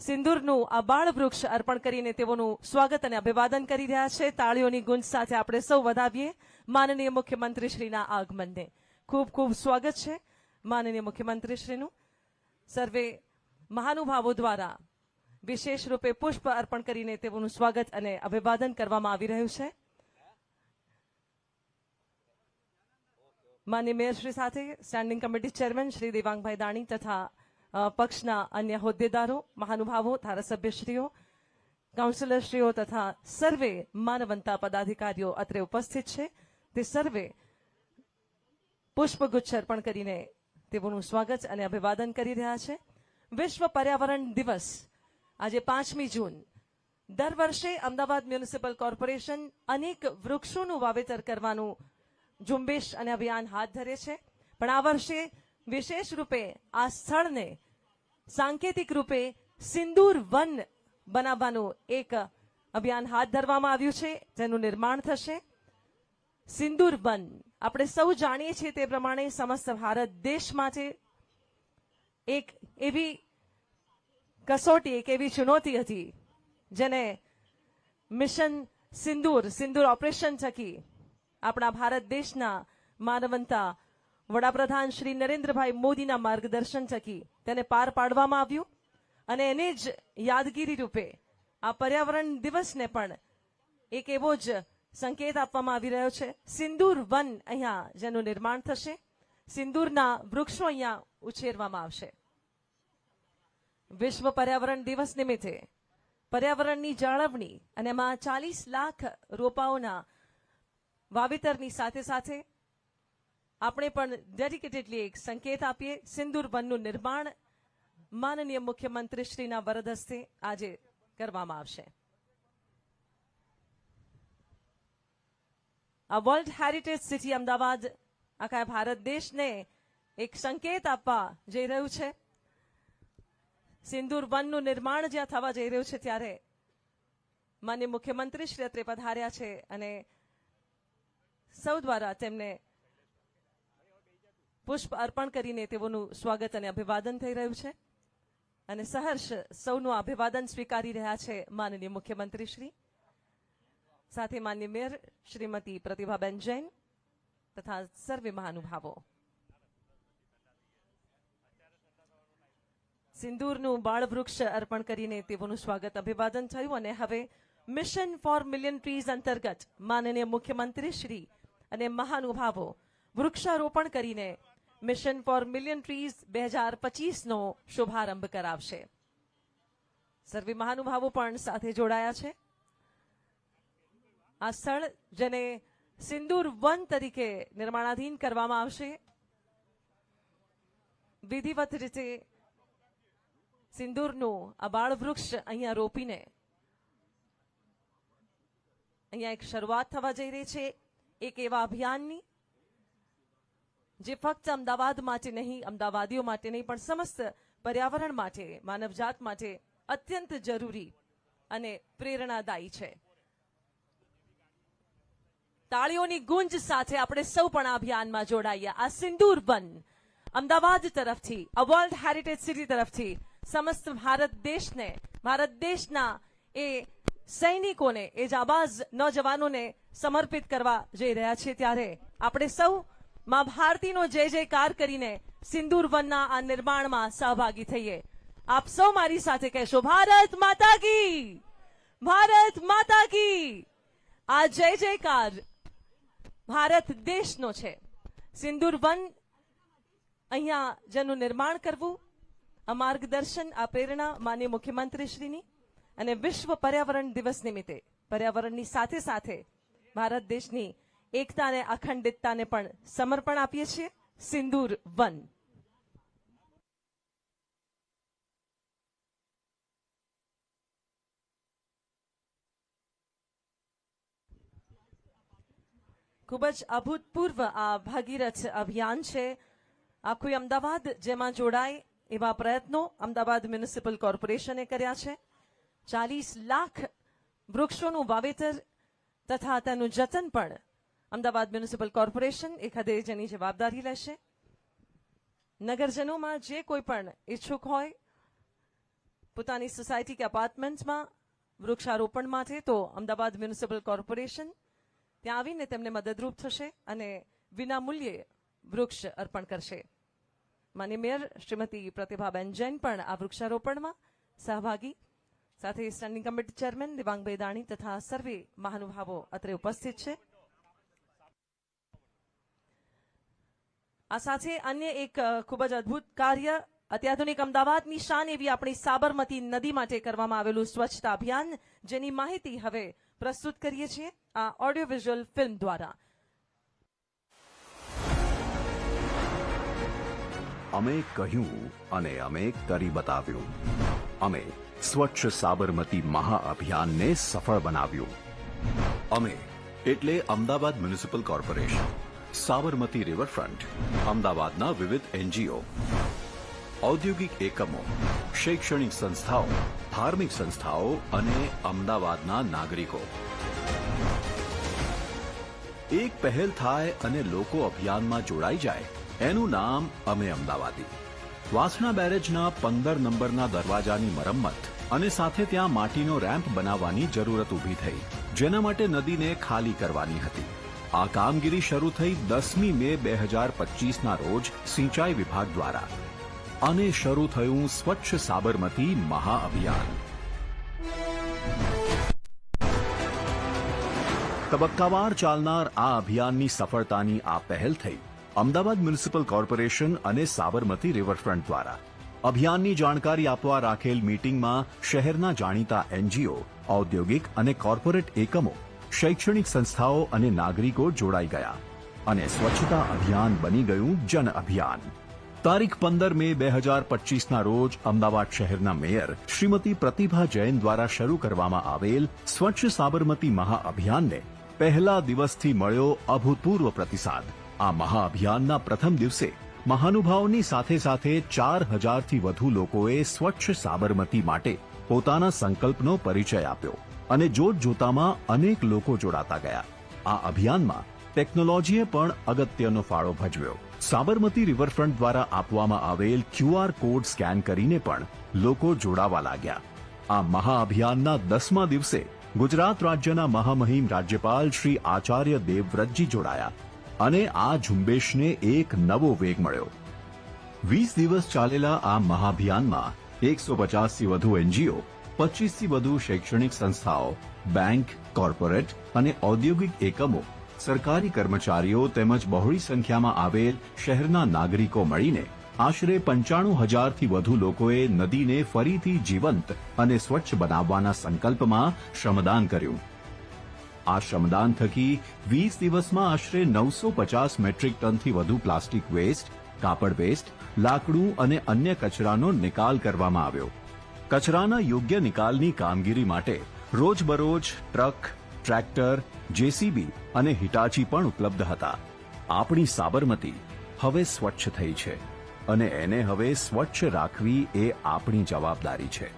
સિંદૂરનું આ બાળ વૃક્ષ અર્પણ કરીને તેઓનું સ્વાગત અને અભિવાદન કરી રહ્યા છે. તાળીઓની ગુંજ સાથે આપણે સૌ વધાવીએ. માનનીય મુખ્યમંત્રીશ્રીના આગમનને ખૂબ ખૂબ સ્વાગત છે. માનનીય મુખ્યમંત્રીશ્રીનું સર્વે મહાનુભાવો દ્વારા વિશેષ રૂપે પુષ્પ અર્પણ કરીને તેઓનું સ્વાગત અને અભિવાદન કરવામાં આવી રહ્યું છે. માન્ય મેયરશ્રી સાથે standing committee chairman Shri Devangbhai Dani તથા પક્ષના અન્ય હોદ્દેદારો, મહાનુભાવો, ધારાસભ્યશ્રીઓ, કાઉન્સિલરશ્રીઓ તથા સર્વે માનવંતા પદાધિકારીઓ અત્રે ઉપસ્થિત છે. તે સર્વે પુષ્પગુચ્છ અર્પણ કરીને તેઓનું સ્વાગત અને અભિવાદન કરી રહ્યા છે. વિશ્વ પર્યાવરણ દિવસ આજે પાંચમી જૂન. દર વર્ષે અમદાવાદ મ્યુનિસિપલ કોર્પોરેશન અનેક વૃક્ષોનું વાવેતર કરવાનું ઝુંબેશ અને અભિયાન હાથ ધરે છે. પણ આ વર્ષે વિશેષ રૂપે આ સ્થળને સાંકેતિક રૂપે સિંદૂર વન બનાવવાનું એક અભિયાન હાથ ધરવામાં આવ્યું છે, જેનું નિર્માણ થશે. સિંદૂર વન. આપણે સૌ જાણીએ છીએ તે પ્રમાણે સમસ્ત ભારત દેશ માટે એક એવી કસોટી, એક એવી ચુનૌતી હતી, જેને મિશન સિંદૂર સિંદૂર ઓપરેશન થકી આપણા ભારત દેશના માનવંતા વડાપ્રધાન શ્રી નરેન્દ્રભાઈ મોદીના માર્ગદર્શન થકી તેને પાર પાડવામાં આવ્યું અને એને જ યાદગીરી રૂપે આ પર્યાવરણ દિવસને પણ એક એવો જ સંકેત આપવામાં આવી રહ્યો છે. સિંદૂર વન અહીંયા જેનું નિર્માણ થશે. સિંદૂરના વૃક્ષો અહીંયા ઉછેરવામાં આવશે. વિશ્વ પર્યાવરણ દિવસ નિમિત્તે પર્યાવરણની જાળવણી અને એમાં ચાલીસ લાખ રોપાઓના વાવેતરની સાથે સાથે આપણે પણ ડેડિકેટેડલી એક સંકેત આપીએ, સિંદૂર વનનું નિર્માણ માનનીય મુખ્યમંત્રીશ્રીના વરદ હસ્તે આજે કરવામાં આવશે. આ વર્લ્ડ હેરિટેજ સિટી અમદાવાદ, આખા ભારત દેશને એક સંકેત આપવા જઈ રહ્યું છે. સિંદૂર વનનું નિર્માણ જ્યાં થવા જઈ રહ્યું છે ત્યારે માન્ય મુખ્યમંત્રી શ્રી અત્રે પધાર્યા છે અને સૌ દ્વારા તેમને પુષ્પ અર્પણ કરીને તેઓનું સ્વાગત અને અભિવાદન થઈ રહ્યું છે. અને સહર્ષ સૌનું અભિવાદન સ્વીકારી રહ્યા છે માનનીય મુખ્યમંત્રી સાથે માન્ય મેયર શ્રીમતી પ્રતિભાબેન જૈન તથા સર્વે મહાનુભાવો. સિંદૂરનું બાળવૃક્ષ અર્પણ કરીને તેઓનું સ્વાગત અભિવાદન થયું અને હવે મિશન ફોર મિલિયન ટ્રીઝ અંતર્ગત માનનીય મુખ્યમંત્રી શ્રી અને મહાનુભાવો વૃક્ષારોપણ કરીને મિશન ફોર મિલિયન ટ્રીઝ બે હજાર પચીસનો શુભારંભ કરાવશે. સર્વે મહાનુભાવો પણ સાથે જોડાયા છે. આ સ્થળ જેને સિંદૂર વન તરીકે નિર્માણાધીન કરવામાં આવશે. વિધિવત રીતે સિંદૂરનું આ બાળ વૃક્ષ અહીંયા રોપીને અહીંયા એક શરૂઆત થવા જઈ રહી છે. એક એવા અભિયાનની જે ફક્ત અમદાવાદ માટે નહીં, અમદાવાદીઓ માટે નહીં, પણ સમસ્ત પર્યાવરણ માટે માનવજાત માટે અત્યંત જરૂરી અને પ્રેરણાદાયી છે. તાળીઓની ગુંજ સાથે આપણે સૌ પણ આ અભિયાનમાં જોડાઈએ. આ સિંદૂર વન અમદાવાદ તરફથી અ વર્લ્ડ હેરિટેજ સિટી તરફથી સમસ્ત ભારત દેશને, ભારત દેશના એ સૈનિકોને, એ જાબાઝ નોજવાનોને સમર્પિત કરવા જઈ રહ્યા છે ત્યારે આપણે સૌ માં ભારતીનો જય જયકાર કરીને સિંદૂર વનના આ નિર્માણમાં સહભાગી થઈએ. આપ સૌ મારી સાથે કહેશો, ભારત માતા કી! ભારત માતા કી! આ જય જયકાર ભારત દેશનો છે. સિંદૂર વન અહીંયા જેનું નિર્માણ કરવું, આ માર્ગદર્શન, આ પ્રેરણા માન્ય મુખ્યમંત્રીશ્રીની અને વિશ્વ પર્યાવરણ દિવસ નિમિત્તે. પર્યાવરણની સાથે સાથે ભારત દેશની એકતા અને અખંડિતતાને પણ સમર્પણ આપીએ છીએ. સિંદૂર વન. ખૂબ જ અભૂતપૂર્વ આ ભાગીરથ અભિયાન છે. આખું અમદાવાદ જેમાં જોડાય એવા પ્રયત્નો અમદાવાદ મ્યુનિસિપલ કોર્પોરેશને કર્યા છે. ચાલીસ લાખ વૃક્ષોનું વાવેતર તથા તેનું જતન પણ અમદાવાદ મ્યુનિસિપલ કોર્પોરેશન એ હદે જેની જવાબદારી લેશે. નગરજનોમાં જે કોઈ પણ ઈચ્છુક હોય, પોતાની સોસાયટી કે અપાર્ટમેન્ટમાં વૃક્ષારોપણ માટે, તો અમદાવાદ મ્યુનિસિપલ કોર્પોરેશન ત્યાં આવીને તેમને મદદરૂપ થશે અને વિના મૂલ્યે વૃક્ષ અર્પણ કરશે. માન્ય મેયર શ્રીમતી પ્રતિભાબેન જૈન પણ આ વૃક્ષારોપણમાં સહભાગી. સાથે standing committee chairman Divangbhai Dani તથા સર્વે મહાનુભાવો અત્રે ઉપસ્થિત છે. આ સાથે અન્ય એક ખૂબ જ અદ્ભુત કાર્ય, અત્યાધુનિક અમદાવાદની શાન એવી આપણી સાબરમતી નદી માટે કરવામાં આવેલું સ્વચ્છતા અભિયાન, જેની માહિતી હવે પ્રસ્તુત કરીએ છીએ આ ઓડિયો વિઝ્યુઅલ ફિલ્મ દ્વારા. અમે કહ્યું અને અમે કરી બતાવ્યું. અમે સ્વચ્છ સાબરમતી મહાઅભિયાનને સફળ બનાવ્યું. અમે એટલે Ahmedabad municipal corporation. Sabarmati riverfront, અમદાવાદના વિવિધ એનજીઓ, ઔદ્યોગિક એકમો, શૈક્ષણિક સંસ્થાઓ, ધાર્મિક સંસ્થાઓ અને અમદાવાદના નાગરિકો. એક પહેલ થાય અને લોકો અભિયાનમાં જોડાઈ જાય, એનું નામ અમે અમદાવાદી. વાસણા બેરેજના પંદર નંબરના દરવાજાની મરમ્મત અને સાથે ત્યાં માટીનો રેમ્પ બનાવવાની જરૂરત ઊભી થઈ, જેના માટે નદીને ખાલી કરવાની હતી. આ કામગીરી શરૂ થઈ દસમી મે બે હજાર પચીસના રોજ સિંચાઈ વિભાગ દ્વારા અને શરૂ થયું સ્વચ્છ સાબરમતી મહાઅભિયાન તબક્કાવાર ચાલનાર આ અભિયાનની સફળતાની આ પહેલ થઈ અમદાવાદ મ્યુનિસિપલ કોર્પોરેશન અને સાબરમતી રિવરફ્રન્ટ દ્વારા. અભિયાનની જાણકારી આપવા રાખેલ મીટિંગમાં શહેરના જાણીતા એનજીઓ, ઔદ્યોગિક અને કોર્પોરેટ એકમો શૈક્ષણિક સંસ્થાઓ અને નાગરિકો જોડાઈ ગયા અને સ્વચ્છતા અભિયાન બની ગયું જન અભિયાન. તારીખ પંદર મે બે હજાર પચીસના રોજ અમદાવાદ શહેરના મેયર શ્રીમતી પ્રતિભા જૈન દ્વારા શરૂ કરવામાં આવેલ સ્વચ્છ સાબરમતી મહાઅભિયાનને પહેલા દિવસથી મળ્યો અભૂતપૂર્વ પ્રતિસાદ. આ મહાઅભિયાનના પ્રથમ દિવસે મહાનુભાવોની સાથે સાથે ચાર હજારથી વધુ લોકોએ સ્વચ્છ સાબરમતી માટે પોતાના સંકલ્પનો પરિચય આપ્યો. અને જોત જોતામાં અનેક લોકો જોડાતા ગયા. આ અભિયાનમાં ટેકનોલોજીએ પણ અગત્યનો ફાળો ભજવ્યો. સાબરમતી રિવરફ્રન્ટ દ્વારા આપવામાં આવેલ ક્યુઆર કોડ સ્કેન કરીને પણ લોકો જોડાવા લાગ્યા. આ મહાઅભિયાનના દસમા દિવસે ગુજરાત રાજ્યના મહામહિમ રાજ્યપાલ શ્રી આચાર્ય દેવવ્રતજી જોડાયા અને આ ઝુંબેશને એક નવો વેગ મળ્યો. વીસ દિવસ ચાલેલા આ મહાભિયાનમાં એકસો પચાસથી વધુ એનજીઓ પચીસથી વધુ શૈક્ષણિક સંસ્થાઓ, બેંક, કોર્પોરેટ અને ઔદ્યોગિક એકમો, સરકારી કર્મચારીઓ તેમજ બહોળી સંખ્યામાં આવેલ શહેરના નાગરિકો મળીને આશરે પંચાણું હજારથી વધુ લોકોએ નદીને ફરીથી જીવંત અને સ્વચ્છ બનાવવાના સંકલ્પમાં શ્રમદાન કર્યું. આ શ્રમદાન થકી વીસ દિવસમાં આશરે નવસો પચાસ મેટ્રિક ટનથી વધુ પ્લાસ્ટિક વેસ્ટ, કાપડ વેસ્ટ, લાકડું અને અન્ય કચરાનો નિકાલ કરવામાં આવ્યો. કચરાના યોગ્ય નિકાલની કામગીરી માટે રોજબરોજ ટ્રક, ટ્રેક્ટર, જેસીબી અને હિટાચી પણ ઉપલબ્ધ હતા. આપણી સાબરમતી હવે સ્વચ્છ થઈ છે અને એને હવે સ્વચ્છ રાખવી એ આપણી જવાબદારી છે.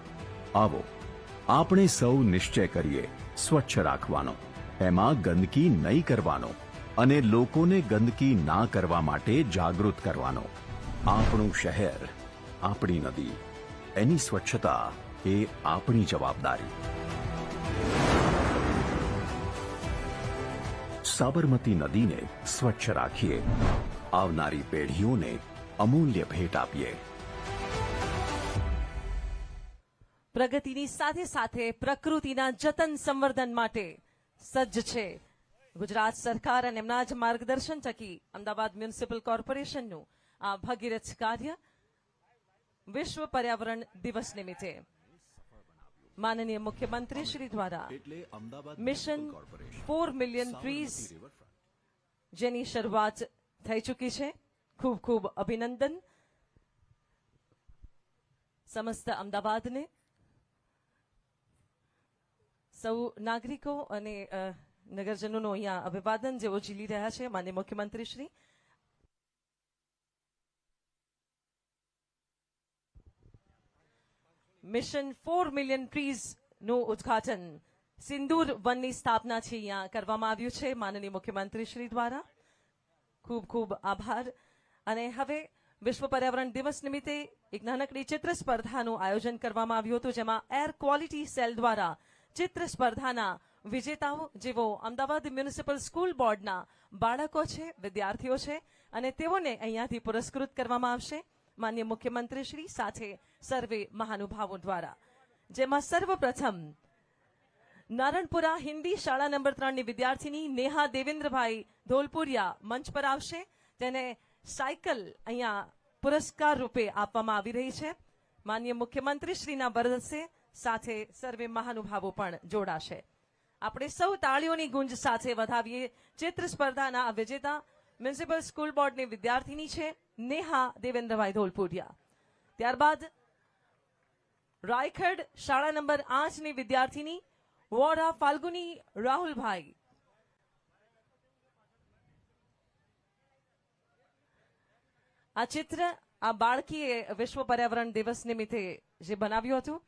આવો, આપણે સૌ નિશ્ચય કરીએ સ્વચ્છ રાખવાનો, એમાં ગંદકી નહીં કરવાનો અને લોકોને ગંદકી ના કરવા માટે જાગૃત કરવાનો. આપણું શહેર, આપણી નદી એની સ્વચ્છતા એ આપણી જવાબદારી. સાબરમતી નદીને સ્વચ્છ રાખીએ. આવનારી પેઢીઓને અમૂલ્ય ભેટ આપીએ. પ્રગતિની સાથે સાથે પ્રકૃતિના જતન સંવર્ધન માટે સજ્જ છે. ગુજરાત સરકાર અને એમના જ માર્ગદર્શન થકી અમદાવાદ મ્યુનિસિપલ કોર્પોરેશનનું આ ભગીરથ કાર્ય વિશ્વ પર્યાવરણ દિવસ નિમિત્તે. માનનીય મુખ્યમંત્રી શ્રી દ્વારા મિશન ફોર મિલિયન ટ્રીઝ જેની શરૂઆત થઈ ચૂકી છે. ખૂબ ખૂબ અભિનંદન. સમસ્ત અમદાવાદને. સૌ નાગરિકો અને નગરજનોનું અહીંયા અભિવાદન જેઓ ઝીલી રહ્યા છે. માન્ય મુખ્યમંત્રી શ્રી મિશન ફોર મિલિયન ટ્રીઝનું ઉદ્ઘાટન સિંદૂર વનની સ્થાપના છે અહીંયા કરવામાં આવ્યું છે. માનનીય મુખ્યમંત્રી શ્રી દ્વારા ખૂબ ખૂબ આભાર. અને હવે વિશ્વ પર્યાવરણ દિવસ નિમિત્તે એક નાનકડી ચિત્ર સ્પર્ધાનું આયોજન કરવામાં આવ્યું હતું, જેમાં એર ક્વોલિટી સેલ દ્વારા ચિત્ર સ્પર્ધાના વિજેતાઓ જેઓ અમદાવાદ મ્યુનિસિપલ સ્કૂલ બોર્ડના બાળકો છે, વિદ્યાર્થીઓ છે, અને તેઓને અહીંયાથી પુરસ્કૃત કરવામાં આવશે. માન્ય મુખ્યમંત્રી શ્રી સાથે સર્વે મહાનુભાવો દ્વારા. જેમાં સર્વપ્રથમ નારણપુરા હિન્દી શાળા નંબર ત્રણની વિદ્યાર્થીની નેહા દેવેન્દ્રભાઈ ધોલપુરિયા મંચ પર આવશે તેને સાયકલ અહીંયા પુરસ્કાર રૂપે આપવામાં આવી રહી છે. માન્ય મુખ્યમંત્રી શ્રીના વરદસે સાથે સર્વે મહાનુભાવો પણ જોડાશે. આપણે સૌ તાળીઓની ગુંજ સાથે વધાવીએ ચિત્ર સ્પર્ધાના વિજેતા મ્યુનિસિપલ સ્કૂલ બોર્ડની વિદ્યાર્થીની છે નેહા દેવેન્દ્રભાઈ ધોલપુરિયા. ત્યારબાદ રાયખડ શાળા નંબર આઠની વિદ્યાર્થીની વોરા ફાલ્ગુની રાહુલભાઈ. આ ચિત્ર આ બાળકીએ વિશ્વ પર્યાવરણ દિવસ નિમિત્તે જે બનાવ્યું હતું.